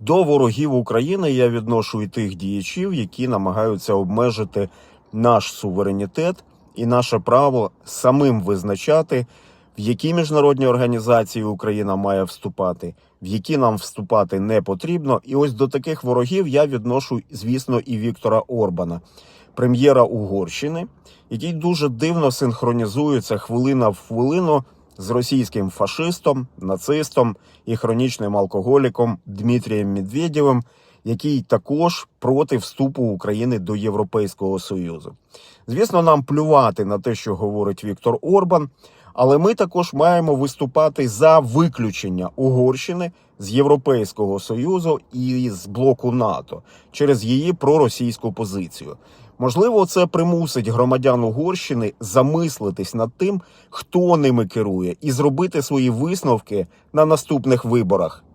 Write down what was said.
До ворогів України я відношу і тих діячів, які намагаються обмежити наш суверенітет і наше право самим визначати, в які міжнародні організації Україна має вступати, в які нам вступати не потрібно. І ось до таких ворогів я відношу, звісно, і Віктора Орбана, прем'єра Угорщини, який дуже дивно синхронізується хвилина в хвилину з російським фашистом, нацистом і хронічним алкоголіком Дмитрієм Медведєвим, який також проти вступу України до Європейського Союзу. Звісно, нам плювати на те, що говорить Віктор Орбан, але ми також маємо виступати за виключення Угорщини з Європейського Союзу і з блоку НАТО через її проросійську позицію. Можливо, це примусить громадян Угорщини замислитись над тим, хто ними керує, і зробити свої висновки на наступних виборах.